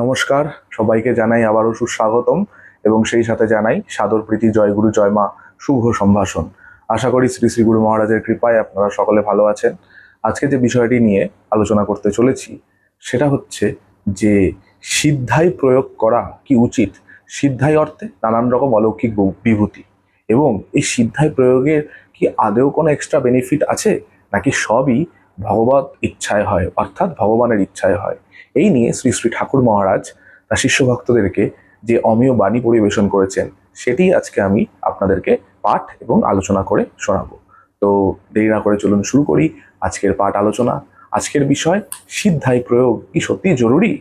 নমস্কার, সবাইকে জানাই আবারও সুস্বাগতম এবং সেই সাথে জানাই সাদর প্রীতি জয়গুরু জয়মা শুভ সম্ভাষণ। আশা করি শ্রী শ্রী গুরু মহারাজের কৃপায় আপনারা সকলে ভালো আছেন। আজকে যে বিষয়টি নিয়ে আলোচনা করতে চলেছি, সেটা হচ্ছে যে সিদ্ধাই প্রয়োগ করা কি উচিত? সিদ্ধাই অর্থে নানান রকম অলৌকিক বিভূতি। এবং এই সিদ্ধাই প্রয়োগের কি আদেও কোনো এক্সট্রা বেনিফিট আছে? নাকি সবই ভগবত ইচ্ছায় হয়, অর্থাৎ ভগবানের ইচ্ছায় হয়? এই নিয়ে শ্রী শ্রী ঠাকুর মহারাজ তার শিষ্য ভক্তদেরকে যে অমীয় বাণী পরিবেশন করেছেন সেটি আজকে আমি আপনাদেরকে পাঠ এবং আলোচনা করে শোনাবো। তো দেরি না করে চলুন শুরু করি আজকের পাঠ আলোচনা। আজকের বিষয় সিদ্ধাই প্রয়োগ কি সত্যি জরুরি?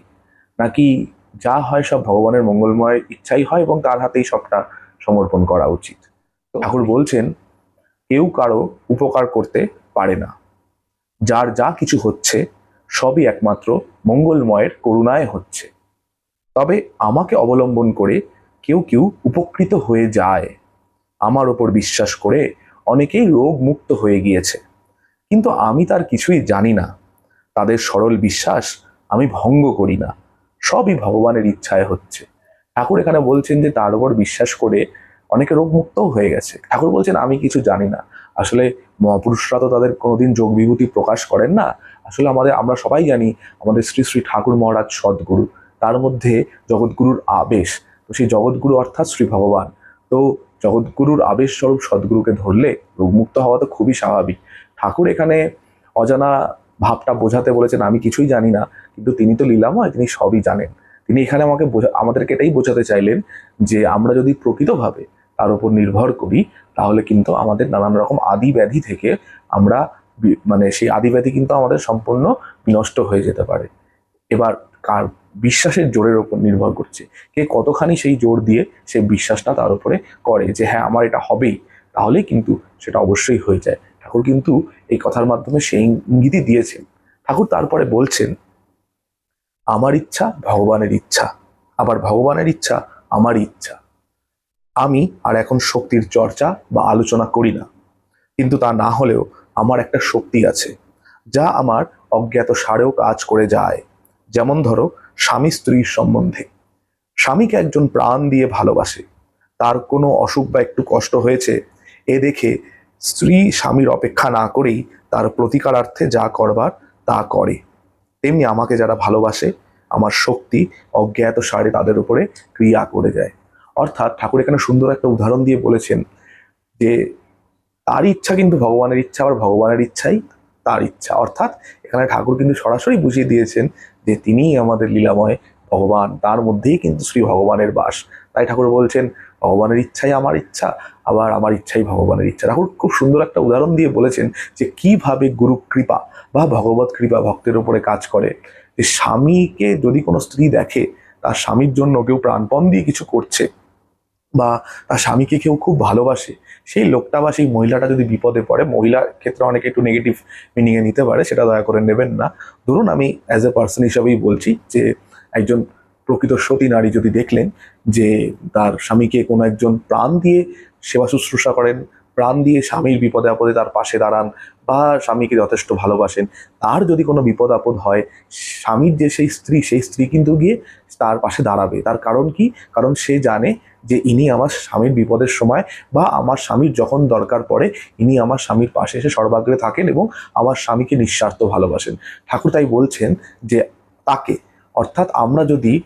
নাকি যা হয় সব ভগবানের মঙ্গলময় ইচ্ছাই হয় এবং তার হাতেই সবটা সমর্পণ করা উচিত? ঠাকুর বলছেন কেউ কারও উপকার করতে পারে না। যার যা কিছু হচ্ছে সবই একমাত্র মঙ্গলময়ের করুণায় হচ্ছে। তবে আমাকে অবলম্বন করে কেউ কেউ উপকৃত হয়ে যায়। আমার ওপর বিশ্বাস করে অনেকেই রোগ মুক্ত হয়ে গিয়েছে। কিন্তু আমি তার কিছুই জানি না। তাদের সরল বিশ্বাস আমি ভঙ্গ করি না। সবই ভগবানের ইচ্ছায় হচ্ছে। ঠাকুর এখানে বলছেন যে তার উপর বিশ্বাস করে অনেকে রোগ মুক্তও হয়ে গেছে। ঠাকুর বলছেন, আমি কিছু জানি না। আসলে মহাপুরুষরা তো তাদের কোনোদিন যোগ বিভূতি প্রকাশ করেন না। আসলে আমাদের, আমরা সবাই জানি, আমাদের শ্রী শ্রী ঠাকুর মহারাজ সদ্গুরু। তার মধ্যে জগৎগুরুর আবেশ, তো সেই জগৎগুরু অর্থাৎ শ্রী ভগবান। তো জগৎগুরুর আবেশ স্বরূপ সদ্গুরুকে ধরলে রোগমুক্ত হওয়া তো খুবই স্বাভাবিক। ঠাকুর এখানে অজানা ভাবটা বোঝাতে বলেছেন, আমি কিছুই জানি না। কিন্তু তিনি তো লীলাময়, তিনি সবই জানেন। তিনি এখানে আমাকে বোঝা, আমাদেরকে এটাই বোঝাতে চাইলেন যে, আমরা যদি প্রকৃতভাবে তার উপর নির্ভর করি, তাহলে কিন্তু আমাদের নানান রকম আদি ব্যাধি থেকে আমরা মানে সেই আদি ব্যাধি কিন্তু আমাদের সম্পূর্ণ বিনষ্ট হয়ে যেতে পারে। এবার কার বিশ্বাসের জোরের উপর নির্ভর করছে, কে কতখানি সেই জোর দিয়ে সে বিশ্বাসটা তার উপরে করে যে হ্যাঁ আমার এটা হবেই, তাহলেই কিন্তু সেটা অবশ্যই হয়ে যায়। ঠাকুর কিন্তু এই কথার মাধ্যমে সেই ইঙ্গিতই দিয়েছেন। ঠাকুর তারপরে বলছেন, আমার ইচ্ছা ভগবানের ইচ্ছা, আবার ভগবানের ইচ্ছা আমার ইচ্ছা। আমি আর এখন শক্তির চর্চা বা আলোচনা করি না। কিন্তু তা না হলেও আমার একটা শক্তি আছে, যা আমার অজ্ঞাত সারেও কাজ করে যায়। যেমন ধরো, স্বামী স্ত্রীর সম্বন্ধে। স্বামীকে একজন প্রাণ দিয়ে ভালোবাসে। তার কোনো অসুখ বা একটু কষ্ট হয়েছে, এ দেখে স্ত্রী স্বামীর অপেক্ষা না করেই তার প্রতিকারার্থে যা করবার তা করে। তেমনি আমাকে যারা ভালোবাসে, আমার শক্তি অজ্ঞাত সারে তাদের উপরে ক্রিয়া করে যায়। অর্থাৎ ঠাকুর এখানে সুন্দর একটা উদাহরণ দিয়ে বলেছেন যে, তার ইচ্ছা কিন্তু ভগবানের ইচ্ছা, আবার ভগবানের ইচ্ছাই তার ইচ্ছা। অর্থাৎ এখানে ঠাকুর কিন্তু সরাসরি বুঝিয়ে দিয়েছেন যে তিনিই আমাদের লীলাময় ভগবান, তার মধ্যেই কিন্তু শ্রী ভগবানের বাস। তাই ঠাকুর বলছেন, ভগবানের ইচ্ছাই আমার ইচ্ছা, আবার আমার ইচ্ছাই ভগবানের ইচ্ছা। ঠাকুর খুব সুন্দর একটা উদাহরণ দিয়ে বলেছেন যে, কীভাবে গুরু কৃপা বা ভগবত কৃপা ভক্তের উপরে কাজ করে? যে, স্বামীকে যদি কোনো স্ত্রী দেখে, তার স্বামীর জন্য কেউ প্রাণপণ দিয়ে কিছু করছে বা তার স্বামীকে কেউ খুব ভালোবাসে, সেই লোকটা বা সেই মহিলাটা যদি বিপদে পড়ে মহিলার ক্ষেত্রে অনেকে একটু নেগেটিভ মিনিংয়ে নিতে পারে, সেটা দয়া করে নেবেন না। ধরুন আমি অ্যাজ এ পার্সন হিসাবেই বলছি যে, একজন প্রকৃত সতী নারী যদি দেখলেন যে তার স্বামীকে কোনো একজন প্রাণ দিয়ে সেবা শুশ্রূষা করেন, প্রাণ দিয়ে স্বামীর বিপদে আপদে তার পাশে দাঁড়ান বা স্বামীকে যথেষ্ট ভালোবাসেন, তার যদি কোনো বিপদ আপদ হয়, স্বামীর যে সেই স্ত্রী সেই স্ত্রী কিন্তু গিয়ে তার পাশে দাঁড়াবে। তার কারণ কি? কারণ সে জানে যে ইনি আমার স্বামীর বিপদের সময় বা আমার স্বামীর যখন দরকার পড়ে, ইনি আমার স্বামীর পাশে এসে সর্বাগ্রে থাকেন এবং আমার স্বামীকে নিঃস্বার্থ ভালোবাসেন। ঠাকুর তাই বলছেন যে তাকে, অর্থাৎ আমরা যদি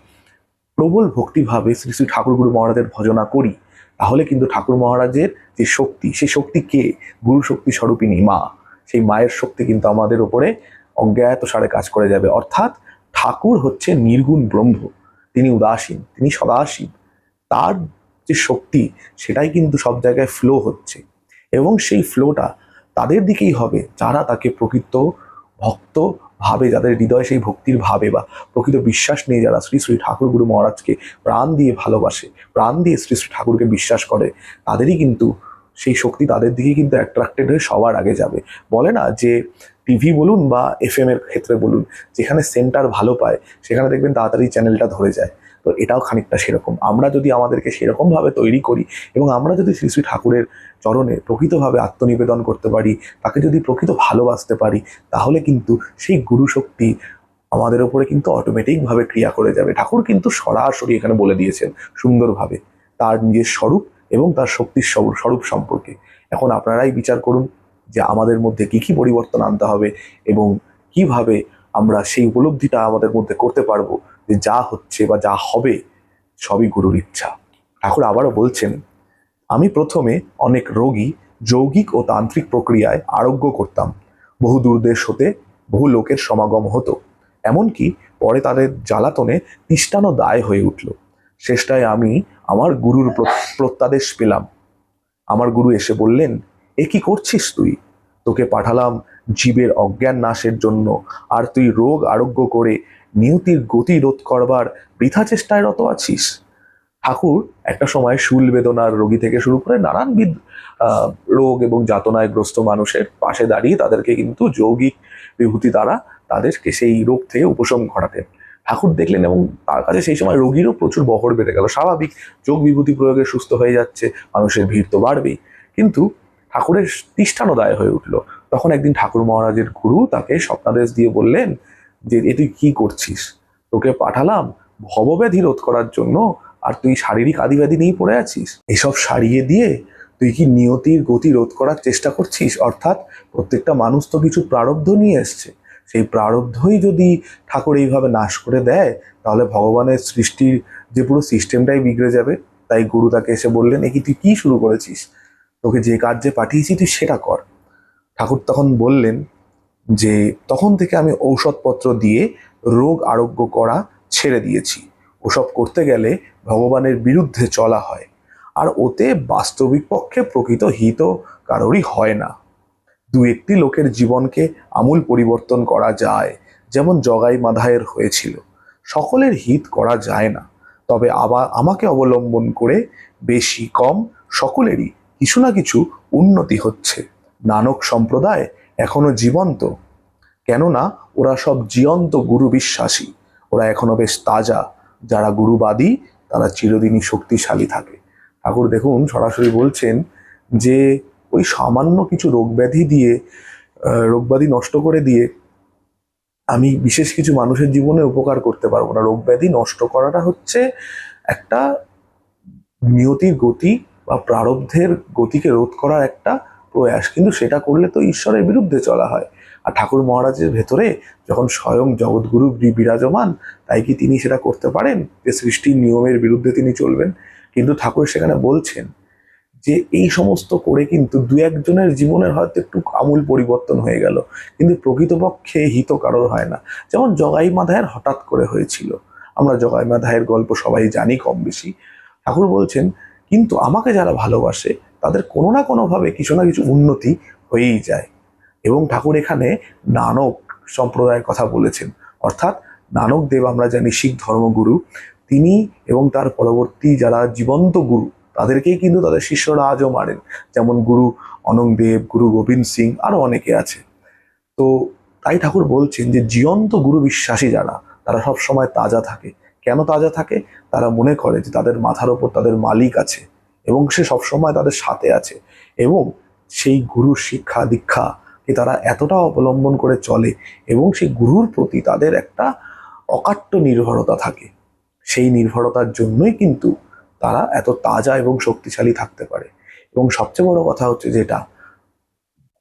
প্রবল ভক্তিভাবে শ্রী শ্রী ঠাকুর গুরু মহারাজের ভজনা করি, তাহলে কিন্তু ঠাকুর মহারাজের যে শক্তি, সেই শক্তি কে? গুরু শক্তি স্বরূপিনী মা। সেই মায়ের শক্তি কিন্তু আমাদের উপরে অজ্ঞাত সারে কাজ করে যাবে। অর্থাৎ ঠাকুর হচ্ছে নির্গুণ ব্রহ্ম। তিনি উদাসীন, তিনি সদাসীন। তার যে শক্তি, সেটাই কিন্তু সব জায়গায় ফ্লো হচ্ছে। এবং সেই ফ্লোটা তাদের দিকেই হবে, যারা তাকে প্রকৃত ভক্ত ভাবে, যাদের হৃদয়ে সেই ভক্তির ভাবে বা প্রকৃত বিশ্বাস নিয়ে যারা শ্রী শ্রী ঠাকুর গুরু মহারাজকে প্রাণ দিয়ে ভালোবাসে, প্রাণ দিয়ে শ্রী শ্রী ঠাকুরকে বিশ্বাস করে, তাদেরই কিন্তু সেই শক্তি তাদের দিকে কিন্তু অ্যাট্রাক্টেড হয়ে সবার আগে যাবে। বলে না যে টিভি বলুন বা এফ এর ক্ষেত্রে বলুন, যেখানে সেন্টার ভালো পায়, সেখানে দেখবেন তাড়াতাড়ি চ্যানেলটা ধরে যায়। তো এটাও খানিকটা সেরকম। আমরা যদি আমাদেরকে সেরকমভাবে তৈরি করি এবং আমরা যদি শ্রী শ্রী ঠাকুরের চরণে প্রকৃতভাবে আত্মনিবেদন করতে পারি, তাকে যদি প্রকৃত ভালোবাসতে পারি, তাহলে কিন্তু সেই গুরু শক্তি আমাদের উপরে কিন্তু অটোমেটিকভাবে ক্রিয়া করে যাবে। ঠাকুর কিন্তু সরাসরি এখানে বলে দিয়েছেন সুন্দরভাবে তার নিজের স্বরূপ এবং তার শক্তির স্বরূপ সম্পর্কে। এখন আপনারাই বিচার করুন যে আমাদের মধ্যে কি কি পরিবর্তন আনতে হবে এবং কীভাবে আমরা সেই উপলব্ধিটা আমাদের মধ্যে করতে পারব যে যা হচ্ছে বা যা হবে সবই গুরুর ইচ্ছা। ঠাকুর আবারও বলছেন, আমি প্রথমে অনেক রোগী যৌগিক ও তান্ত্রিক প্রক্রিয়ায় আরোগ্য করতাম। বহু দূরদেশ হতে বহু লোকের সমাগম হতো। এমনকি পরে তাদের জ্বালাতনে তিষ্টানো দায় হয়ে উঠল। শেষটায় আমি আমার গুরুর প্রত্যাদেশ পেলাম। আমার গুরু এসে বললেন, এ কি করছিস তুই? তোকে পাঠালাম জীবের অজ্ঞান নাশের জন্য। আর তুই রোগ আরোগ্য করে নিয়তির গতি রোধ করবার বৃথা চেষ্টায় রত আছিস। ঠাকুর, একটা সময় শুল বেদনার রোগী থেকে শুরু করে নানানবিধ রোগ এবং যাতনায় গ্রস্ত মানুষের পাশে দাঁড়িয়ে তাদেরকে কিন্তু যৌগিক বিভূতি দ্বারা তাদেরকে সেই রোগ থেকে উপশম ঘটাতেন। ঠাকুর দেখলেন এবং তার কাছে সেই সময় রোগীরও প্রচুর বহর বেড়ে গেল। স্বাভাবিক যোগ বিভূতি প্রয়োগে সুস্থ হয়ে যাচ্ছে, মানুষের ভিড় তো বাড়বেই। কিন্তু ঠাকুরের তিষ্ঠানো দায় হয়ে উঠল। তখন একদিন ঠাকুর মহারাজের গুরু তাকে স্বপ্নাদেশ দিয়ে বললেন যে, এ তুই কি করছিস? তোকে পাঠালাম ভবব্যাধি রোধ করার জন্য। আর তুই শারীরিক আদিব্যাধি নিয়েই পড়ে আছিস? এসব সারিয়ে দিয়ে তুই কি নিয়তির গতি রোধ করার চেষ্টা করছিস? অর্থাৎ প্রত্যেকটা মানুষ তো কিছু প্রারব্ধ নিয়ে এসছে। সেই প্রারব্ধই যদি ঠাকুর এইভাবে নাশ করে দেয়, তাহলে ভগবানের সৃষ্টির যে পুরো সিস্টেমটাই বিগড়ে যাবে। তাই গুরু তাকে এসে বললেন, এ কি তুই কী শুরু করেছিস? তোকে যে কার্যে পাঠিয়েছি তুই সেটা কর। ঠাকুর তখন বললেন যে, তখন থেকে আমি ঔষধপত্র দিয়ে রোগ আরোগ্য করা ছেড়ে দিয়েছি। ওসব করতে গেলে ভগবানের বিরুদ্ধে চলা হয়। আর ওতে বাস্তবিক পক্ষে প্রকৃত হিত কারোরই হয় না। দু একটি লোকের জীবনকে আমূল পরিবর্তন করা যায়, যেমন জগাই মাধায়ের হয়েছিল। সকলের হিত করা যায় না। তবে আবার আমাকে অবলম্বন করে বেশি কম সকলেরই কিছু না কিছু উন্নতি হচ্ছে। নানক সম্প্রদায় এখনও জীবন্ত। কেননা ওরা সব জীবন্ত গুরু বিশ্বাসী। ওরা এখনও বেশ তাজা। যারা গুরুবাদী, তারা চিরদিনই শক্তিশালী থাকে। ঠাকুর দেখুন, সরাসরি বলছেন যে ওই সামান্য কিছু রোগব্যাধি দিয়ে রোগব্যাধি নষ্ট করে দিয়ে আমি বিশেষ কিছু মানুষের জীবনে উপকার করতে পারব না। রোগব্যাধি নষ্ট করাটা হচ্ছে একটা নিয়তির গতি বা প্রারব্ধের গতিকে রোধ করার একটা প্রয়াস। কিন্তু সেটা করলে তো ঈশ্বরের বিরুদ্ধে চলা হয়। আর ঠাকুর মহারাজের ভেতরে যখন স্বয়ং জগৎগুরু বিরাজমান, তাই কি তিনি সেটা করতে পারেন? যে সৃষ্টির নিয়মের বিরুদ্ধে তিনি চলবেন। কিন্তু ঠাকুর সেখানে বলছেন যে, এই সমস্ত করে কিন্তু দু একজনের জীবনের হয়তো একটু আমূল পরিবর্তন হয়ে গেল। কিন্তু প্রকৃতপক্ষে হিত কারোর হয় না। যেমন জগাই মাধায়ের হঠাৎ করে হয়েছিল। আমরা জগাই মাধায়ের গল্প সবাই জানি কম বেশি। ঠাকুর বলছেন, কিন্তু আমাকে যারা ভালোবাসে তাদের কোনো না কোনোভাবে কিছু না কিছু উন্নতি হয়েই যায়। এবং ঠাকুর এখানে নানক সম্প্রদায়ের কথা বলেছেন। অর্থাৎ নানক দেব আমরা জানি শিখ ধর্মগুরু। তিনি এবং তার পরবর্তী যারা জীবন্ত গুরু, তাদেরকেই কিন্তু তাদের শিষ্যরা আজও মারেন যেমন গুরু অনংদেব গুরু গোবিন্দ সিং, আরও অনেকে আছে। তো তাই ঠাকুর বলছেন যে, জীবন্ত গুরু বিশ্বাসী যারা, তারা সব সময় তাজা থাকে। কেন তাজা থাকে? তারা মনে করে যে, তাদের মাথার ওপর তাদের মালিক আছে। এবং সে সবসময় তাদের সাথে আছে। এবং সেই গুরুর শিক্ষা দীক্ষাকে তারা এতটা অবলম্বন করে চলে এবং সেই গুরুর প্রতি তাদের একটা অকাট্য নির্ভরতা থাকে। সেই নির্ভরতার জন্যই কিন্তু তারা এত তাজা এবং শক্তিশালী থাকতে পারে। এবং সবচেয়ে বড় কথা হচ্ছে যেটা,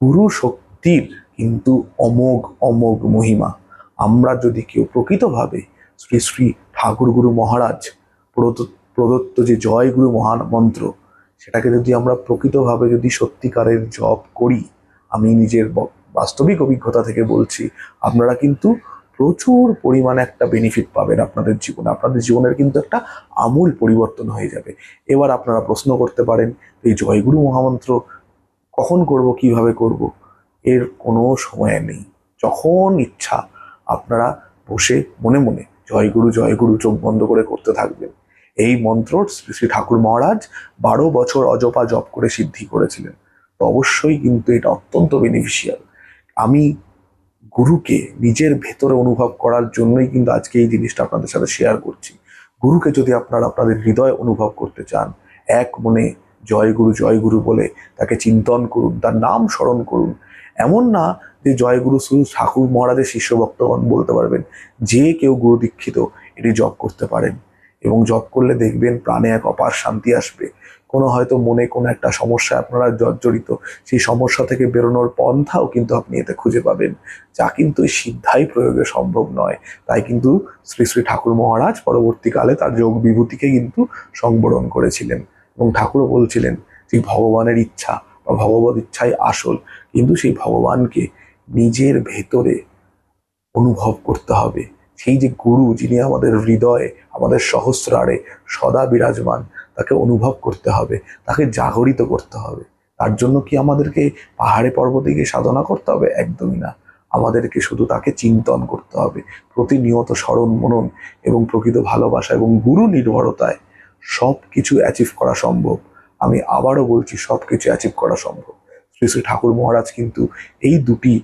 গুরু শক্তির কিন্তু অমোঘ অমোঘ মহিমা। আমরা যদি কেউ প্রকৃতভাবে শ্রী শ্রী ঠাকুর গুরু মহারাজ প্রদত্ত প্রদত্ত যে জয় গুরু মহান মন্ত্র, সেটাকে যদি আমরা প্রকৃতভাবে যদি সত্যিকারের জপ করি, আমি নিজের বাস্তবিক অভিজ্ঞতা থেকে বলছি, আপনারা কিন্তু প্রচুর পরিমাণে একটা বেনিফিট পাবেন আপনাদের জীবনে। আপনাদের জীবনের কিন্তু একটা আমূল পরিবর্তন হয়ে যাবে। এবার আপনারা প্রশ্ন করতে পারেন এই জয়গুরু মহামন্ত্র কখন করব, কীভাবে করব? এর কোনো সময় নেই। যখন ইচ্ছা, আপনারা বসে মনে মনে জয়গুরু জয়গুরু চোখ বন্ধ করে করতে থাকবেন। এই মন্ত্র শ্রী ঠাকুর মহারাজ বারো বছর অজপা জপ করে সিদ্ধি করেছিলেন। তো অবশ্যই কিন্তু এটা অত্যন্ত বেনিফিশিয়াল আমি গুরুকে নিজের ভেতরে অনুভব করার জন্যই কিন্তু আজকে এই জিনিসটা আপনাদের সাথে শেয়ার করছি। গুরুকে যদি আপনারা আপনাদের হৃদয় অনুভব করতে চান, এক মনে জয় গুরু জয় গুরু বলে তাকে চিন্তন করুন, তার নাম স্মরণ করুন। এমন না যে জয়গুরু শুধু ঠাকুর মহারাজের শিষ্য ভক্তগণ বলতে পারবেন, যে কেউ গুরু দীক্ষিত, এটি জপ করতে পারেন। এবং জপ করলে দেখবেন প্রাণে এক অপার শান্তি আসবে। কোনো হয়তো মনে কোনো একটা সমস্যা আপনারা জর্জরিত, সেই সমস্যা থেকে বেরোনোর পন্থাও কিন্তু আপনি এতে খুঁজে পাবেন। যা কিন্তু সিদ্ধাই প্রয়োগে সম্ভব নয়। তাই কিন্তু শ্রী শ্রী ঠাকুর মহারাজ পরবর্তীকালে তার যোগ বিভূতিকে কিন্তু সংবরণ করেছিলেন এবং ঠাকুরও বলছিলেন যে ভগবানের ইচ্ছা বা ভগবত ইচ্ছাই আসল। কিন্তু সেই ভগবানকে নিজের ভেতরে অনুভব করতে হবে। সেই যে গুরু যিনি আমাদের হৃদয়ে, আমাদের সহস্রারে সদা বিরাজমান, তাকে অনুভব করতে হবে, তাকে জাগরিত করতে হবে। তার জন্য কি আমাদেরকে পাহাড়ে পর্বতে গিয়ে সাধনা করতে হবে? একদমই না। আমাদেরকে শুধু তাকে চিন্তন করতে হবে, প্রতিনিয়ত স্মরণ মনন এবং প্রকৃত ভালোবাসা এবং গুরু নির্ভরতায় সব কিছু অ্যাচিভ করা সম্ভব। আমি আবারও বলছি সব কিছু অ্যাচিভ করা সম্ভব। শ্রী শ্রী ঠাকুর মহারাজ কিন্তু এই দুটি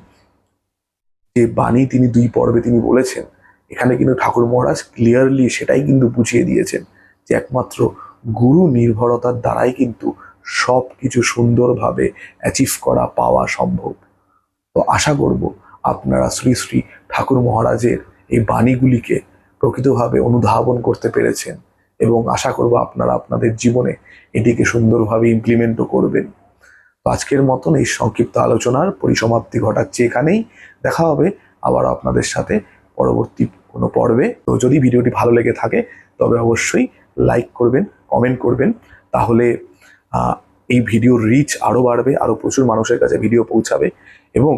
যে বাণী তিনি দুই পর্বে তিনি বলেছেন এখানে কিন্তু ঠাকুর মহারাজ ক্লিয়ারলি সেটাই কিন্তু বুঝিয়ে দিয়েছেন যে একমাত্র গুরু নির্ভরতার দ্বারাই কিন্তু সব কিছু সুন্দরভাবে অ্যাচিভ করা, পাওয়া সম্ভব। তো আশা করব আপনারা শ্রী শ্রী ঠাকুর মহারাজের এই বাণীগুলিকে প্রকৃতভাবে অনুধাবন করতে পেরেছেন এবং আশা করব আপনারা আপনাদের জীবনে এটিকে সুন্দরভাবে ইমপ্লিমেন্টও করবেন। তো আজকের মতন এই সংক্ষিপ্ত আলোচনার পরিসমাপ্তি ঘটাচ্ছে এখানেই। দেখা হবে আবার আপনাদের সাথে পরবর্তী কোনো পর্বে। তো যদি ভিডিওটি ভালো লেগে থাকে, তবে অবশ্যই লাইক করবেন কমেন্ট করবেন। তাহলে এই ভিডিওর রিচ আরও বাড়বে আরও প্রচুর মানুষের কাছে ভিডিও পৌঁছাবে। এবং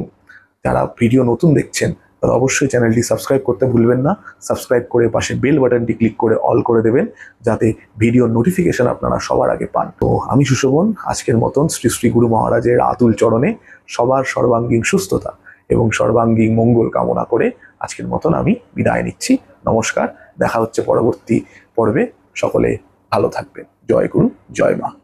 যারা ভিডিও নতুন দেখছেন, তারা অবশ্যই চ্যানেলটি সাবস্ক্রাইব করতে ভুলবেন না। সাবস্ক্রাইব করে পাশে বেল বাটনটি ক্লিক করে অল করে দেবেন, যাতে ভিডিও নোটিফিকেশন আপনারা সবার আগে পান। তো আমি সুশোভন, আজকের মতন শ্রী শ্রী গুরু মহারাজের আতুল চরণে সবার সর্বাঙ্গীন সুস্থতা এবং সর্বাঙ্গীন মঙ্গল কামনা করে আজকের মতন আমি বিদায় নিচ্ছি। নমস্কার। দেখা হচ্ছে পরবর্তী পর্বে। সকলে ভালো থাকবেন। জয় গুরু, জয় মা।